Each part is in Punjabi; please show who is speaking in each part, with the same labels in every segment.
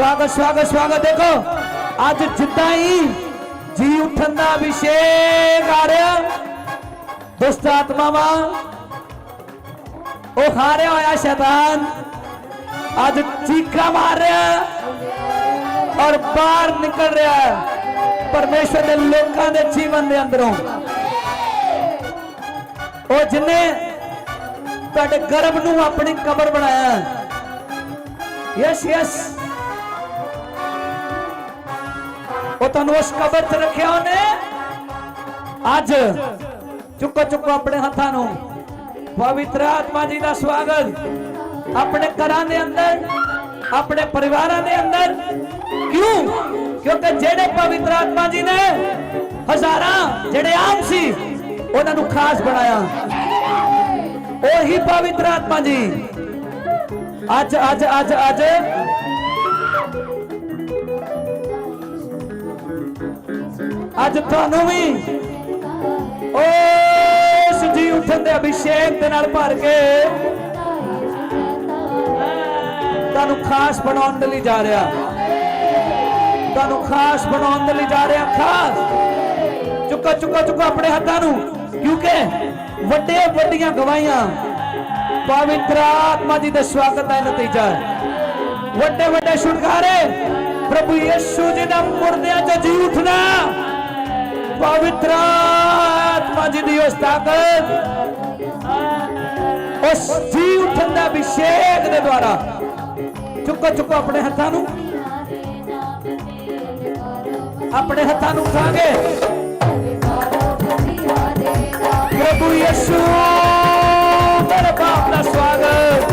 Speaker 1: ਸਵਾਗਤ ਸਵਾਗਤ ਸਵਾਗਤ। ਦੇਖੋ, ਅੱਜ ਜਿੱਦਾਂ ਹੀ ਜੀ ਉੱਠਣ ਦਾ ਅਭਿਸ਼ੇਕ ਆ ਰਿਹਾ, ਦੁਸ਼ਟ ਆਤਮਾਵਾਂ, ਉਹ ਹਾਰਿਆ ਹੋਇਆ ਸ਼ੈਤਾਨ। ਅੱਜ ਚੀਖਾ ਮਾਰ ਰਿਹਾ ਔਰ ਬਾਹਰ ਨਿਕਲ ਰਿਹਾ ਹੈ। ਪਰਮੇਸ਼ਰ ਦੇ ਲੋਕਾਂ ਦੇ ਜੀਵਨ ਦੇ ਅੰਦਰੋਂ। ਉਹ ਜਿਨੇ ਤੁਹਾਡੇ ਗਰਭ ਨੂੰ ਆਪਣੀ ਕਬਰ ਬਣਾਇਆ ਯਸ ਯਸ ਹੱਥਾਂ ਨੂੰ ਪਵਿੱਤਰ ਆਤਮਾ ਜੀ ਦਾ ਸਵਾਗਤ ਆਪਣੇ ਘਰਾਂ ਦੇ ਅੰਦਰ ਆਪਣੇ ਪਰਿਵਾਰਾਂ ਦੇ ਅੰਦਰ ਕਿਉਂ ਕਿਉਂਕਿ ਜਿਹੜੇ ਪਵਿੱਤਰ ਆਤਮਾ ਜੀ ਨੇ ਹਜ਼ਾਰਾਂ ਜਿਹੜੇ ਆਮ ਸੀ ਉਹਨਾਂ ਨੂੰ ਖਾਸ ਬਣਾਇਆ ਉਹੀ ਪਵਿੱਤਰ ਆਤਮਾ ਜੀ ਅੱਜ ਅੱਜ ਅੱਜ ਅੱਜ ਅੱਜ ਤੁਹਾਨੂੰ ਵੀ ਉਸ ਜੀ ਉਠਣ ਦੇ ਅਭਿਸ਼ੇਕ ਦੇ ਨਾਲ ਭਰ ਕੇ ਤੁਹਾਨੂੰ ਖਾਸ ਬਣਾਉਣ ਦੇ ਲਈ ਜਾ ਰਿਹਾ। ਤੁਹਾਨੂੰ ਖਾਸ ਬਣਾਉਣ ਦੇ ਲਈ ਜਾ ਰਿਹਾ ਖਾਸ। ਚੁੱਕੋ ਚੁੱਕੋ ਚੁੱਕੋ ਆਪਣੇ ਹੱਥਾਂ ਨੂੰ। ਕਿਉਂਕਿ ਵੱਡੇ ਵੱਡੀਆਂ ਗਵਾਹੀਆਂ ਪਵਿੱਤਰ ਆਤਮਾ ਜੀ ਦੇ ਸਵਾਗਤ ਦਾ ਇਹ ਨਤੀਜਾ ਵੱਡੇ ਵੱਡੇ ਛੁਟਕਾਰੇ। ਪ੍ਰਭੂ ਯਿਸੂ ਜੀ ਦਾ ਮੁਰਦਿਆਂ ਚੋਂ ਜੀ ਉੱਠਣਾ। ਪਵਿੱਤਰ ਆਤਮਾ ਜੀ ਦੀ ਉਸ ਤਾਕਤ ਉਸ ਜੀ ਉਠਣ ਦਾ ਅਭਿਸ਼ੇਕ ਦੇ ਦੁਆਰਾ ਚੁੱਕੋ ਚੁੱਕੋ ਆਪਣੇ ਹੱਥਾਂ ਨੂੰ। ਆਪਣੇ ਹੱਥਾਂ ਨੂੰ ਉਠਾ ਪ੍ਰਭੂ ਯਿਸੂ ਮੇਰੇ ਬਾਪ ਦਾ ਸਵਾਗਤ।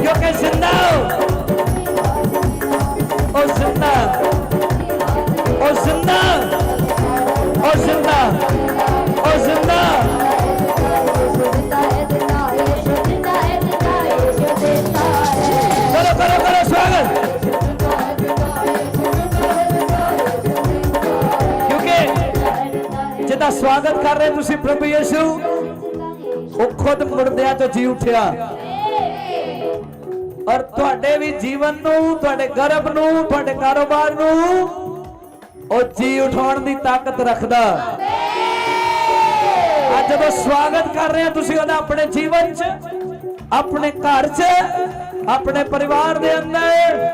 Speaker 1: ਕਿਉਂਕਿ ਜ਼ਿੰਦਾ ਹੋ। ਕਿਉਂਕਿ ਸਵਾਗਤ ਕਰ ਰਹੇ ਤੁਸੀਂ ਪ੍ਰਭੂ ਯਿਸੂ। ਉਹ ਖੁਦ ਮੁਰਦਿਆਂ ਤੋਂ ਜੀ ਉੱਠਿਆ। ਔਰ ਤੁਹਾਡੇ ਵੀ ਜੀਵਨ ਨੂੰ, ਤੁਹਾਡੇ ਗਰਭ ਨੂੰ, ਤੁਹਾਡੇ ਕਾਰੋਬਾਰ ਨੂੰ ਉਹ ਜੀ ਉਠਾਉਣ ਦੀ ਤਾਕਤ ਰੱਖਦਾ। ਅੱਜ ਜਦੋਂ ਸਵਾਗਤ ਕਰ ਰਹੇ ਤੁਸੀਂ ਉਹਦਾ ਆਪਣੇ ਜੀਵਨ 'ਚ, ਆਪਣੇ ਘਰ 'ਚ, ਆਪਣੇ ਪਰਿਵਾਰ ਦੇ ਅੰਦਰ।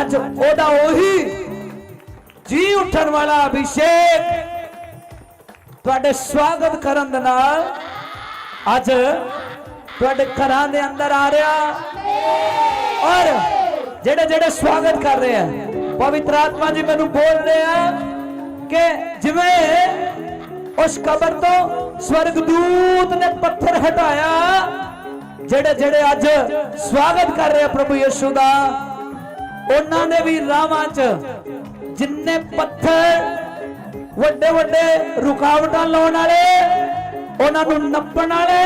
Speaker 1: ਅੱਜ ਉਹਦਾ ਉਹੀ ਜੀ ਉੱਠਣ ਵਾਲਾ ਅਭਿਸ਼ੇਕ ਤੁਹਾਡੇ ਸਵਾਗਤ ਕਰਨ ਦੇ ਨਾਲ ਅੱਜ ਤੁਹਾਡੇ ਘਰਾਂ ਦੇ ਅੰਦਰ ਆ ਰਿਹਾ ਔਰ ਜਿਹੜੇ ਜਿਹੜੇ ਸਵਾਗਤ ਕਰ ਰਹੇ ਆ, ਪਵਿੱਤਰ ਆਤਮਾ ਜੀ ਮੈਨੂੰ ਬੋਲ ਰਹੇ ਆ ਕਿ ਜਿਵੇਂ ਉਸ ਕਬਰ ਤੋਂ ਸਵਰਗਦੂਤ ਨੇ ਪੱਥਰ ਹਟਾਇਆ, ਜਿਹੜੇ ਜਿਹੜੇ ਅੱਜ ਸਵਾਗਤ ਕਰ ਰਹੇ ਆ ਪ੍ਰਭੂ ਯਿਸੂ ਦਾ, ਉਹਨਾਂ ਨੇ ਵੀ ਰਾਵਾਂ 'ਚ ਜਿੰਨੇ ਪੱਥਰ ਵੱਡੇ ਵੱਡੇ ਰੁਕਾਵਟਾਂ ਲਾਉਣ ਵਾਲੇ, ਉਹਨਾਂ ਨੂੰ ਨੱਪਣ ਵਾਲੇ,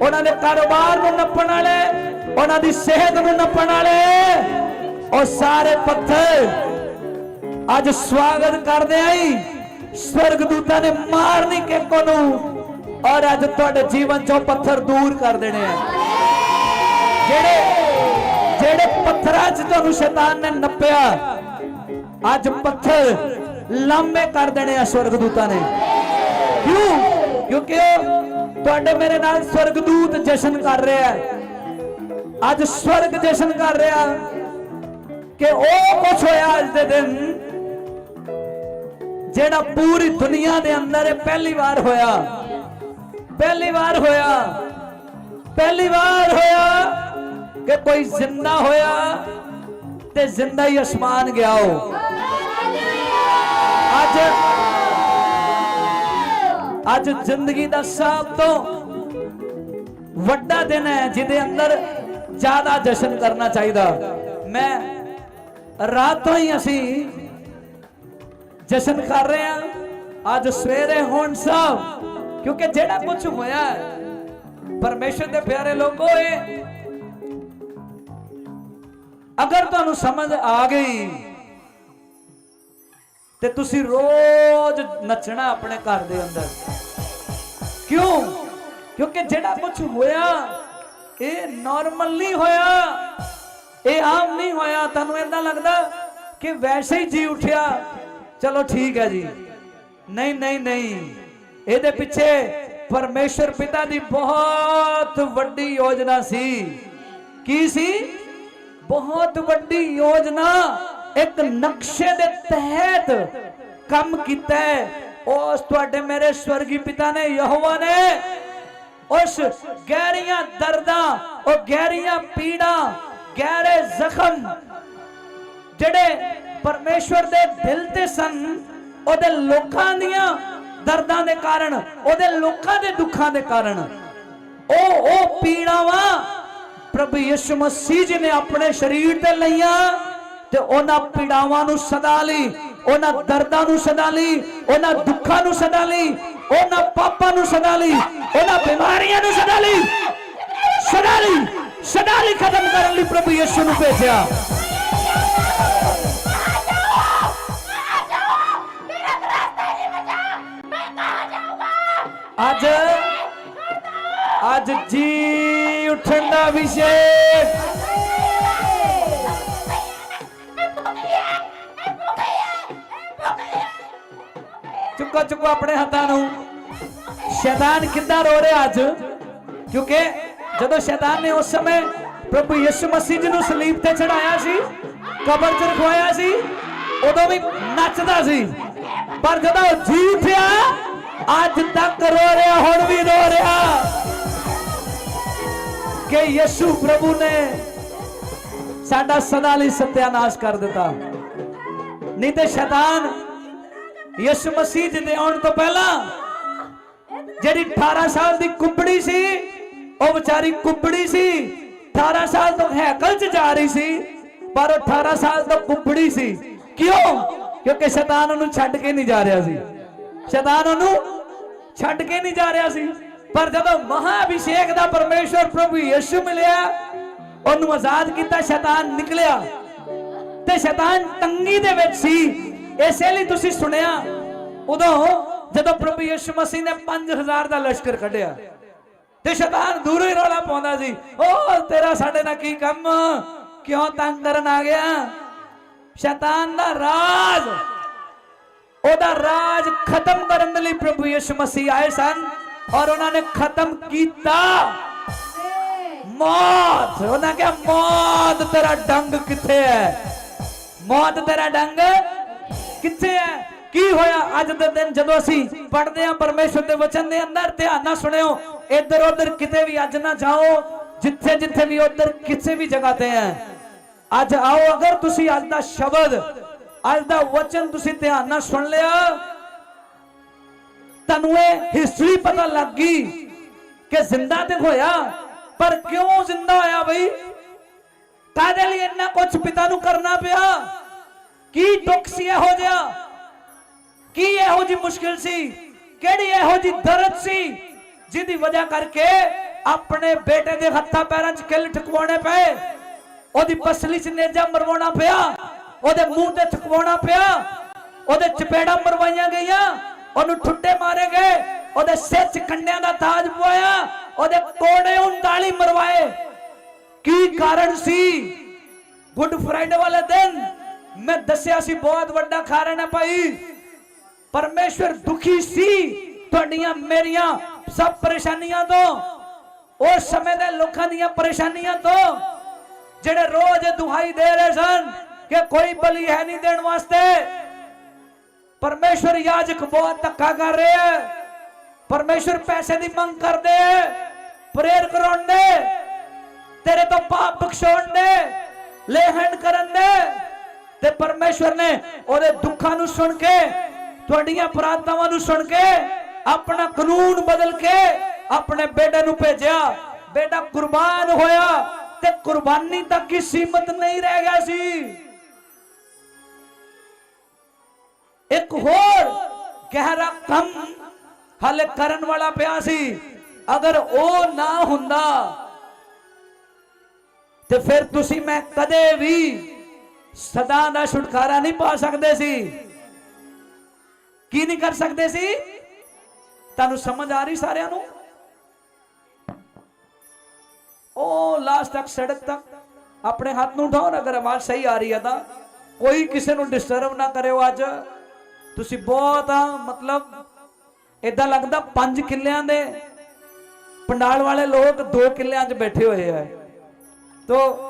Speaker 1: ਉਹਨਾਂ ਦੇ ਕਾਰੋਬਾਰ ਨੂੰ ਨੱਪਣ ਵਾਲੇ, ਉਹਨਾਂ ਦੀ ਸਿਹਤ ਨੂੰ ਨੱਪਣ ਵਾਲੇ, ਉਹ ਸਾਰੇ ਪੱਥਰ ਅੱਜ ਸਵਾਗਤ ਕਰਦੇ ਆਈ ਸਵਰਗਦੂਤਾਂ ਨੇ ਮਾਰਨੀ ਕੇਕੋ ਨੂੰ ਔਰ ਅੱਜ ਤੁਹਾਡੇ ਜੀਵਨ ਚੋਂ ਪੱਥਰ ਦੂਰ ਕਰ ਦੇਣੇ ਆ। ਜਿਹੜੇ ਜਿਹੜੇ ਪੱਥਰਾਂ 'ਚ ਤੁਹਾਨੂੰ ਸ਼ੈਤਾਨ ਨੇ ਨੱਪਿਆ, ਅੱਜ ਪੱਥਰ ਲੰਮੇ ਕਰ ਦੇਣੇ ਆ ਸਵਰਗਦੂਤਾਂ ਨੇ। ਕਿਉਂ? ਕਿਉਂਕਿ ਤੁਹਾਡੇ ਮੇਰੇ ਨਾਲ ਸਵਰਗਦੂਤ ਜਸ਼ਨ ਕਰ ਰਿਹਾ ਹੈ। ਅੱਜ ਸਵਰਗ ਜਸ਼ਨ ਕਰ ਰਿਹਾ ਕਿ ਉਹ ਕੁਝ ਹੋਇਆ ਅੱਜ ਦੇ ਦਿਨ, ਜਿਹੜਾ ਪੂਰੀ ਦੁਨੀਆ ਦੇ ਅੰਦਰ ਇਹ ਪਹਿਲੀ ਵਾਰ ਹੋਇਆ। ਪਹਿਲੀ ਵਾਰ ਹੋਇਆ। ਪਹਿਲੀ ਵਾਰ ਹੋਇਆ ਕਿ ਕੋਈ ਜ਼ਿੰਦਾ ਹੋਇਆ ਤੇ ਜ਼ਿੰਦਾ ਹੀ ਅਸਮਾਨ ਗਿਆ ਹੋ ਅੱਜ ਅੱਜ ਜ਼ਿੰਦਗੀ ਦਾ ਸਭ ਤੋਂ ਵੱਡਾ ਦਿਨ ਹੈ ਜਿਹਦੇ ਅੰਦਰ ਜ਼ਿਆਦਾ ਜਸ਼ਨ ਕਰਨਾ ਚਾਹੀਦਾ। ਮੈਂ ਰਾਤੋਂ ਹੀ ਅਸੀਂ ਜਸ਼ਨ ਕਰ ਰਹੇ ਹਾਂ। ਅੱਜ ਸਵੇਰੇ ਹੁਣ ਸਾਹਿਬ ਕਿਉਂਕਿ ਜਿਹੜਾ ਕੁਝ ਹੋਇਆ ਹੈ, ਪਰਮੇਸ਼ਰ ਦੇ ਪਿਆਰੇ ਲੋਕੋ ਇਹ ਅਗਰ ਤੁਹਾਨੂੰ ਸਮਝ ਆ ਗਈ ਤੇ ਤੁਸੀਂ ਰੋਜ਼ ਨੱਚਣਾ ਆਪਣੇ ਘਰ ਦੇ ਅੰਦਰ। ਕਿਉਂ? ਕਿਉਂਕਿ ਜਿਹੜਾ ਕੁਝ ਹੋਇਆ, ਇਹ ਨਾਰਮਲ ਨਹੀਂ ਹੋਇਆ। ਇਹ ਆਮ ਨਹੀਂ ਹੋਇਆ। ਤੁਹਾਨੂੰ ਏਦਾਂ ਲੱਗਦਾ ਕਿ ਵੈਸੇ ਹੀ ਜੀ ਉਠਿਆ। ਚਲੋ ਠੀਕ ਹੈ ਜੀ। ਨਹੀਂ ਨਹੀਂ ਨਹੀਂ। ਇਹਦੇ ਪਿੱਛੇ ਪਰਮੇਸ਼ਰ ਪਿਤਾ ਦੀ ਬਹੁਤ ਵੱਡੀ ਯੋਜਨਾ ਸੀ। ਕੀ ਸੀ? ਬਹੁਤ ਵੱਡੀ ਯੋਜਨਾ। ਇੱਕ ਨਕਸ਼ੇ ਦੇ ਤਹਿਤ ਕੰਮ ਕੀਤਾ ਹੈ। ਉਸ ਤੁਹਾਡੇ ਮੇਰੇ ਸਵਰਗੀ ਪਿਤਾ ਨੇ, ਯਹੋਵਾ ਨੇ ਉਸ ਗਹਿਰੀਆਂ ਦਰਦਾਂ, ਉਹ ਗਹਿਰੀਆਂ ਪੀੜਾਂ, ਗਹਿਰੇ ਜ਼ਖਮ ਜਿਹੜੇ ਪਰਮੇਸ਼ਵਰ ਦੇ ਦਿਲ ਤੇ ਸਨ, ਉਹਦੇ ਲੋਕਾਂ ਦੀਆਂ ਦਰਦਾਂ ਦੇ ਕਾਰਨ, ਉਹਦੇ ਲੋਕਾਂ ਦੇ ਦੁੱਖਾਂ ਦੇ ਕਾਰਨ, ਉਹ ਉਹ ਪੀੜਾਵਾਂ ਪ੍ਰਭੂ ਯਿਸੂ ਮਸੀਹ ਜੀ ਨੇ ਆਪਣੇ ਸਰੀਰ ਤੇ ਲਈਆਂ। ਤੇ ਉਹਨਾਂ ਪੀੜਾਵਾਂ ਨੂੰ ਸਦਾ ਲਈ, ਉਹਨਾਂ ਦਰਦਾਂ ਨੂੰ ਸਦਾ ਲਈ, ਉਹਨਾਂ ਦੁੱਖਾਂ ਨੂੰ ਸਦਾ ਲਈ, ਉਹਨਾਂ ਪਾਪਾਂ ਨੂੰ ਸਦਾ ਲਈ, ਉਹਨਾਂ ਬਿਮਾਰੀਆਂ ਨੂੰ ਸਦਾ ਲਈ ਸਦਾ ਲਈ ਸਦਾ ਲਈ ਖਤਮ ਕਰਨ ਲਈ ਪ੍ਰਭੂ ਯਿਸੂ ਨੂੰ ਭੇਜਿਆ। ਅੱਜ ਅੱਜ ਜੀ ਉੱਠਣ ਦਾ ਵਿਸ਼ੇ ਚੁੱਕੋ ਚੁੱਕੋ ਆਪਣੇ ਹੱਥਾਂ ਨੂੰ ਸ਼ੈਤਾਨ ਕਿੱਦਾਂ ਰੋ ਰਿਹਾ ਅੱਜ ਕਿਉਂਕਿ ਜਦੋਂ ਸ਼ੈਤਾਨ ਨੇ ਉਸ ਸਮੇਂ ਪ੍ਰਭੂ ਯਿਸੂ ਮਸੀਹ ਜੀ ਨੂੰ ਸਲੀਬ ਤੇ ਚੜਾਇਆ ਸੀ ਕਬਰ 'ਚ ਰਖਵਾਇਆ ਸੀ ਉਦੋਂ ਵੀ ਨੱਚਦਾ ਸੀ ਪਰ ਜਦੋਂ ਉਹ ਜੀ ਉੱਠਿਆ ਅੱਜ ਤੱਕ ਰੋ ਰਿਹਾ ਹੁਣ ਵੀ ਰੋ ਰਿਹਾ ਕਿ ਯਿਸੂ ਪ੍ਰਭੂ ਨੇ ਸਾਡਾ ਸਦਾ ਲਈ ਸਤਿਆਨਾਸ਼ ਕਰ ਦਿੱਤਾ ਨਹੀਂ ਤੇ ਸ਼ੈਤਾਨ ਯਿਸੂ ਮਸੀਹ ਦੇ ਆਉਣ ਤੋਂ ਪਹਿਲਾਂ ਜਿਹੜੀ 18 ਸਾਲ ਦੀ ਕੁੱਬੜੀ ਸੀ, ਉਹ ਵਿਚਾਰੀ ਕੁੱਬੜੀ ਸੀ। 18 ਸਾਲ ਤੋਂ ਹੈਕਲ 'ਚ ਜਾ ਰਹੀ ਸੀ, ਪਰ 18 ਸਾਲ ਤੋਂ ਕੁੱਬੜੀ ਸੀ। ਕਿਉਂ? ਕਿਉਂਕਿ ਸ਼ੈਤਾਨ ਉਹਨੂੰ ਛੱਡ ਕੇ ਨਹੀਂ ਜਾ ਰਿਹਾ ਸੀ। ਸ਼ੈਤਾਨ ਉਹਨੂੰ ਛੱਡ ਕੇ ਨਹੀਂ ਜਾ ਰਿਹਾ ਸੀ। ਪਰ ਜਦੋਂ ਮਹਾ ਅਭਿਸ਼ੇਕ ਦਾ ਪਰਮੇਸ਼ਵਰ ਪ੍ਰਭੂ ਯਿਸੂ ਮਿਲਿਆ, ਉਹਨੂੰ ਆਜ਼ਾਦ ਕੀਤਾ, ਸ਼ੈਤਾਨ ਨਿਕਲਿਆ। ਤੇ ਸ਼ੈਤਾਨ ਤੰਗੀ ਦੇ ਵਿੱਚ ਸੀ। ਇਸੇ ਲਈ ਤੁਸੀਂ ਸੁਣਿਆ, ਉਦੋਂ ਜਦੋਂ ਪ੍ਰਭੂ ਯਿਸੂ ਮਸੀਹ ਨੇ 5000 ਦਾ ਲਸ਼ਕਰ ਕੱਢਿਆ ਤੇ ਸ਼ੈਤਾਨ ਦੂਰੋਂ ਹੀ ਰੌਲਾ ਪਾਉਂਦਾ ਸੀ, ਓ ਤੇਰਾ ਸਾਡੇ ਨਾਲ ਕੀ ਕੰਮ? ਕਿਉਂ ਤੰਗ ਕਰਨ ਆ ਗਿਆ? ਸ਼ੈਤਾਨ ਦਾ ਰਾਜ, ਉਹਦਾ ਰਾਜ ਖਤਮ ਕਰਨ ਦੇ ਲਈ ਪ੍ਰਭੂ ਯਿਸੂ ਮਸੀਹ ਆਏ ਸਨ ਔਰ ਉਹਨਾਂ ਨੇ ਖਤਮ ਕੀਤਾ। ਮੌਤ, ਉਹਨਾਂ ਕਿਹਾ, ਮੌਤ ਤੇਰਾ ਡੰਗ ਕਿੱਥੇ ਹੈ? ਮੌਤ ਤੇਰਾ ਡੰਗ ਕਿੱਥੇ ਹੈ? ਕੀ ਹੋਇਆ? ਅੱਜ ਦੇ ਦਿਨ ਜਦੋਂ ਅਸੀਂ ਪੜ੍ਹਦੇ ਹਾਂ ਪਰਮੇਸ਼ਰ ਦੇ ਵਚਨ ਦੇ ਅੰਦਰ, ਧਿਆਨ ਨਾਲ ਸੁਣਿਓ, ਇੱਧਰ ਉੱਧਰ ਕਿਤੇ ਵੀ ਅੱਜ ਨਾ ਜਾਓ, ਜਿੱਥੇ ਜਿੱਥੇ ਵੀ ਉੱਧਰ ਕਿਸੇ ਵੀ ਜਗ੍ਹਾ ਤੇ ਹੈ। ਅੱਜ ਆਓ, ਅਗਰ ਤੁਸੀਂ ਅੱਜ ਦਾ ਸ਼ਬਦ, ਅੱਜ ਦਾ ਵਚਨ ਤੁਸੀਂ ਧਿਆਨ ਨਾਲ ਸੁਣ ਲਿਆ, ਤੁਹਾਨੂੰ ਇਹ ਹਿਸਟਰੀ ਪਤਾ ਲੱਗ ਗਈ ਕਿ ਜ਼ਿੰਦਾ ਤੇ ਹੋਇਆ, ਪਰ ਕਿਉਂ ਜ਼ਿੰਦਾ ਹੋਇਆ ਬਈ? ਕਾਦੇ ਲਈ ਇੰਨਾ ਕੁਝ ਪਿਤਾ ਨੂੰ ਕਰਨਾ ਪਿਆ? ਕੀ ਦੁੱਖ ਸੀ ਇਹੋ ਜਿਹਾ? ਕੀ ਇਹੋ ਜੀ ਮੁਸ਼ਕਿਲ ਸੀ? ਕਿਹੜੀ ਇਹੋ ਜੀ ਦਰਦ ਸੀ? ਜਿਹਦੀ ਵਜ੍ਹਾ ਕਰਕੇ ਆਪਣੇ ਬੇਟੇ ਦੇ ਹੱਥਾਂ ਪੈਰਾਂ 'ਚ ਕਿੱਲ ਠਕਵਾਉਣੇ ਪਏ। ਉਹਦੀ ਪਸਲੀ 'ਚ ਨੇਜਾ ਮਰਵਾਉਣਾ ਪਿਆ। ਉਹਦੇ ਮੂੰਹ ਤੇ ਠਕਵਾਉਣਾ ਪਿਆ। ਉਹਦੇ ਚਪੇੜਾਂ ਮਰਵਾਈਆਂ ਗਈਆਂ। ਉਹਨੂੰ ਠੁੱਟੇ ਮਾਰੇ ਗਏ। ਉਹਦੇ ਸਿਰ 'ਚ ਕੰਡਿਆਂ ਦਾ ਤਾਜ ਪਵਾਇਆ। ਉਹਦੇ ਕੋੜੇ 39 ਮਰਵਾਏ। ਕੀ ਕਾਰਨ ਸੀ? ਗੁੱਡ ਫਰਾਈਡੇ ਵਾਲੇ ਦਿਨ ਮੈਂ ਦੱਸਿਆ ਸੀ ਬਹੁਤ ਵੱਡਾ ਕਾਰਨ ਹੈ ਭਾਈ। ਪਰਮੇਸ਼ਵਰ ਦੁਖੀ ਸੀ ਤੁਹਾਡੀਆਂ, ਮੇਰੀਆਂ ਸਭ ਪਰੇਸ਼ਾਨੀਆਂ ਤੋਂ। ਉਸ ਸਮੇਂ ਦੇ ਲੋਕਾਂ ਦੀਆਂ ਪਰੇਸ਼ਾਨੀਆਂ ਤੋਂ ਜਿਹੜੇ ਰੋਜ਼ ਦੁਹਾਈ ਦੇ ਰਹੇ ਸਨ ਕਿ ਕੋਈ ਬਲੀ ਹੈ ਨਹੀਂ ਦੇਣ ਵਾਸਤੇ। ਪਰਮੇਸ਼ਵਰ ਯਾਜਕ ਬਹੁਤ ਧੱਕਾ ਕਰ ਰਿਹਾ ਹੈ। ਪਰਮੇਸ਼ਵਰ ਪੈਸੇ ਦੀ ਮੰਗ ਕਰਦੇ ਹੈ ਪ੍ਰੇਰ ਕਰਾਉਣ ਦੇ ਤੇਰੇ ਤੋਂ ਪਾਪ ਬਖਸ਼ਾਉਣ ਦੇ ਲੇਹਣ ਕਰਨ ਦੇ। ਤੇ ਪਰਮੇਸ਼ਵਰ ਨੇ ਉਹਦੇ ਦੁੱਖਾਂ ਨੂੰ ਸੁਣ ਕੇ, ਤੁਹਾਡੀਆਂ ਪ੍ਰਾਰਥਨਾਵਾਂ ਨੂੰ ਸੁਣ ਕੇ, ਆਪਣਾ ਕਾਨੂੰਨ ਬਦਲ ਕੇ ਆਪਣੇ ਬੇਟੇ ਨੂੰ ਭੇਜਿਆ। ਬੇਟਾ ਕੁਰਬਾਨ ਹੋਇਆ ਤੇ ਕੁਰਬਾਨੀ ਤੱਕ ਹੀ ਸੀਮਤ ਨਹੀਂ ਰਹਿ ਗਿਆ ਸੀ। ਇੱਕ ਹੋਰ ਗਹਿਰਾ ਕੰਮ ਹਾਲੇ ਕਰਨ ਵਾਲਾ ਪਿਆ ਸੀ। ਅਗਰ ਉਹ ਨਾ ਹੁੰਦਾ, ਤੇ ਫਿਰ ਤੁਸੀਂ ਮੈਂ ਕਦੇ ਵੀ ਸਦਾ ਦਾ ਛੁਟਕਾਰਾ ਨਹੀਂ ਪਾ ਸਕਦੇ ਸੀ। ਕੀ ਨਹੀਂ ਕਰ ਸਕਦੇ ਸੀ? ਤੁਹਾਨੂੰ ਸਮਝ ਆ ਰਹੀ ਸਾਰਿਆਂ ਨੂੰ? ਉਹ ਲਾਸਟ ਤੱਕ ਸੜਕ ਤੱਕ ਆਪਣੇ ਹੱਥ ਨੂੰ ਉਠਾਓ ਅਗਰ ਆਵਾਜ਼ ਸਹੀ ਆ ਰਹੀ ਹੈ ਤਾਂ। ਕੋਈ ਕਿਸੇ ਨੂੰ ਡਿਸਟਰਬ ਨਾ ਕਰਿਓ ਅੱਜ। ਤੁਸੀਂ ਬਹੁਤ ਮਤਲਬ ਇਦਾਂ ਲੱਗਦਾ ਪੰਜ ਕਿੱਲਿਆਂ ਦੇ ਪੰਡਾਲ ਵਾਲੇ ਲੋਕ ਦੋ ਕਿੱਲਿਆਂ 'ਚ ਬੈਠੇ ਹੋਏ ਆ। ਤੋ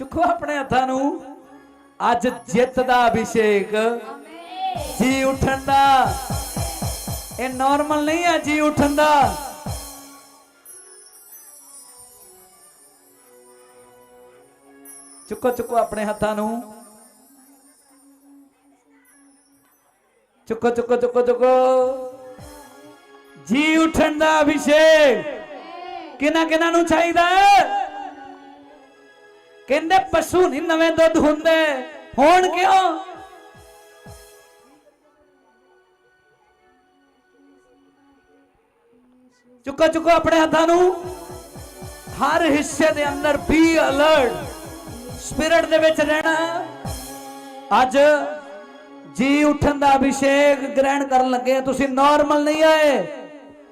Speaker 1: ਚੁੱਕੋ ਆਪਣੇ ਹੱਥਾਂ ਨੂੰ। ਅੱਜ ਜਿੱਤ ਦਾ ਅਭਿਸ਼ੇਕ। ਜੀ ਉਠਣ ਦਾ। ਇਹ ਨਾਰਮਲ ਨਹੀਂ ਹੈ ਜੀ ਉਠਣ ਦਾ। ਚੁੱਕੋ ਚੁੱਕੋ ਆਪਣੇ ਹੱਥਾਂ ਨੂੰ। ਚੁੱਕੋ ਚੁੱਕੋ ਚੁੱਕੋ ਚੁੱਕੋ। ਜੀ ਉਠਣ ਦਾ ਅਭਿਸ਼ੇਕ। ਕਿਹਨਾਂ ਕਿਹਨਾਂ ਨੂੰ ਚਾਹੀਦਾ ਹੈ? ਕਹਿੰਦੇ ਪਸ਼ੂ ਨਹੀਂ ਨਵੇਂ ਦੁੱਧ ਹੁੰਦੇ। ਹੋਣ ਕਿਉਂ? ਚੁੱਕੋ ਚੁੱਕੋ ਆਪਣੇ ਹੱਥਾਂ ਨੂੰ। ਹਰ ਹਿੱਸੇ ਦੇ ਅੰਦਰ ਬੀ ਅਲਰਟ ਸਪਿਰਿਟ ਦੇ ਵਿੱਚ ਰਹਿਣਾ। ਅੱਜ ਜੀ ਉਠਣ ਦਾ ਅਭਿਸ਼ੇਕ ਗ੍ਰਹਿਣ ਕਰਨ ਲੱਗੇ ਆ। ਤੁਸੀਂ ਨਾਰਮਲ ਨਹੀਂ ਆਏ।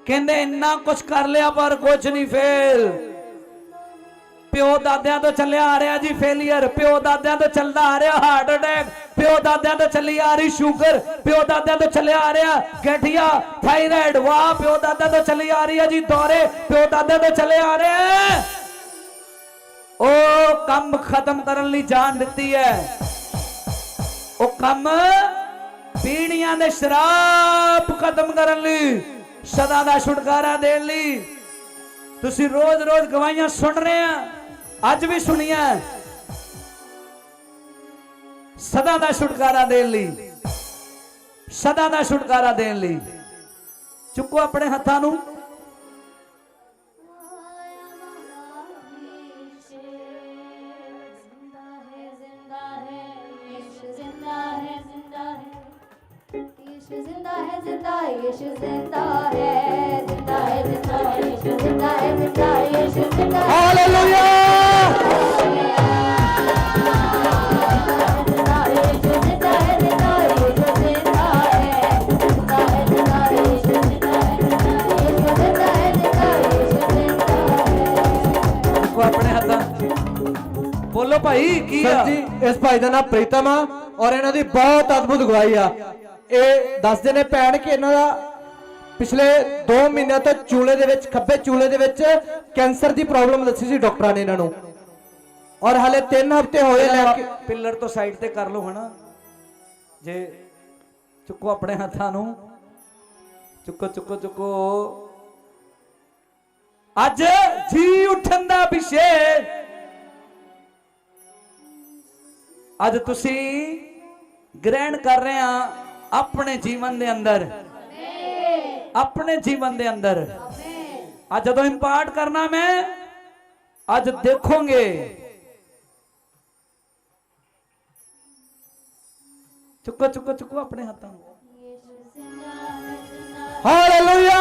Speaker 1: ਕਹਿੰਦੇ ਇੰਨਾ ਕੁਝ ਕਰ ਲਿਆ ਪਰ ਕੁਝ ਨਹੀਂ ਫੇਲ ਪਿਓ ਦਾਦਿਆਂ ਤੋਂ ਚੱਲਿਆ ਆ ਰਿਹਾ ਜੀ ਫੇਲਿਅਰ ਪਿਓ ਦਾਦਿਆਂ ਤੋਂ ਚੱਲਦਾ ਆ ਰਿਹਾ ਹਾਰਟ ਅਟੈਕ ਪਿਓ ਦਾਦਿਆਂ ਤੋਂ ਚੱਲੀ ਆ ਰਹੀ ਸ਼ੂਗਰ ਪਿਓ ਦਾਦਿਆਂ ਤੋਂ ਚੱਲਿਆ ਆ ਰਿਹਾ ਗਠੀਆ ਥਾਇਰਾਇਡ ਵਾਹ, ਪਿਓ ਦਾਦਿਆਂ ਤੋਂ ਚੱਲੀ ਆ ਰਹੀ ਹੈ ਜੀ ਦੌਰੇ, ਪਿਓ ਦਾਦਿਆਂ ਤੋਂ ਚੱਲੇ ਆ ਰਿਹਾ ਉਹ ਕੰਮ ਖਤਮ ਕਰਨ ਲਈ ਜਾਨ ਦਿੱਤੀ ਹੈ। ਉਹ ਕੰਮ ਪੀਣੀਆਂ ਦੇ ਸ਼ਰਾਬ ਖਤਮ ਕਰਨ ਲਈ, ਸਦਾ ਦਾ ਛੁਟਕਾਰਾ ਦੇਣ ਲਈ। ਤੁਸੀਂ ਰੋਜ਼-ਰੋਜ਼ ਗਵਾਹੀਆਂ ਸੁਣ ਰਹੇ ਆ ਅੱਜ ਵੀ ਸੁਣੀਆਂ ਸਦਾ ਦਾ ਛੁਟਕਾਰਾ ਦੇਣ ਲਈ। ਸਦਾ ਦਾ ਛੁਟਕਾਰਾ ਦੇਣ ਲਈ। ਚੁੱਕੋ ਆਪਣੇ ਹੱਥਾਂ ਨੂੰ।
Speaker 2: ਜ਼ਿੰਦਾ
Speaker 1: ਹੈ, ਜ਼ਿੰਦਾ ਯੇਸ਼ੂ ਜ਼ਿੰਦਾ ਭਾਈ ਕੀ ਆ?
Speaker 3: ਜੀ ਇਸ ਭਾਈ ਦਾ ਨਾਮ ਪ੍ਰੀਤਮ ਆ ਔਰ ਇਹਨਾਂ ਦੀ ਬਹੁਤ ਅਦਭੁਤ ਗਵਾਹੀ ਆ। ਇਹ ਦੱਸਦੇ ਨੇ ਭੈਣ ਕਿ ਇਹਨਾਂ ਦਾ ਪਿਛਲੇ 2 ਮਹੀਨਿਆਂ ਤੋਂ ਚੂਲੇ ਦੇ ਵਿੱਚ ਖੱਬੇ ਚੂਲੇ ਦੇ ਵਿੱਚ ਕੈਂਸਰ ਦੀ ਪ੍ਰੋਬਲਮ ਦੱਸੀ ਸੀ ਡਾਕਟਰਾਂ ਨੇ ਇਹਨਾਂ ਨੂੰ। ਔਰ ਹਲੇ 3 ਹਫ਼ਤੇ ਹੋਏ ਲੈ ਕੇ
Speaker 1: ਪਿੱਲਰ ਤੋਂ ਸਾਈਡ ਤੇ ਕਰ ਲਓ ਹਨਾ। ਜੇ ਚੁੱਕੋ ਆਪਣੇ ਹੱਥਾਂ ਨੂੰ। ਚੁੱਕੋ ਚੁੱਕੋ ਚੁੱਕੋ। ਅੱਜ ਜੀ ਉਠਣ ਦਾ ਅਭਿਸ਼ੇਕ ਅੱਜ ਤੁਸੀਂ ਗ੍ਰਹਿਣ ਕਰ ਰਹੇ ਆ ਆਪਣੇ ਜੀਵਨ ਦੇ ਅੰਦਰ। ਆਪਣੇ ਜੀਵਨ ਦੇ ਅੰਦਰ। ਅੱਜ ਜਦੋਂ ਇੰਪਾਰਟ ਕਰਨਾ ਮੈਂ ਅੱਜ ਦੇਖੋਗੇ। ਚੁੱਕੋ ਚੁੱਕੋ ਚੁੱਕੋ ਆਪਣੇ ਹੱਥਾਂ ਨੂੰ।
Speaker 3: ਹਾਲੇਲੂਇਆ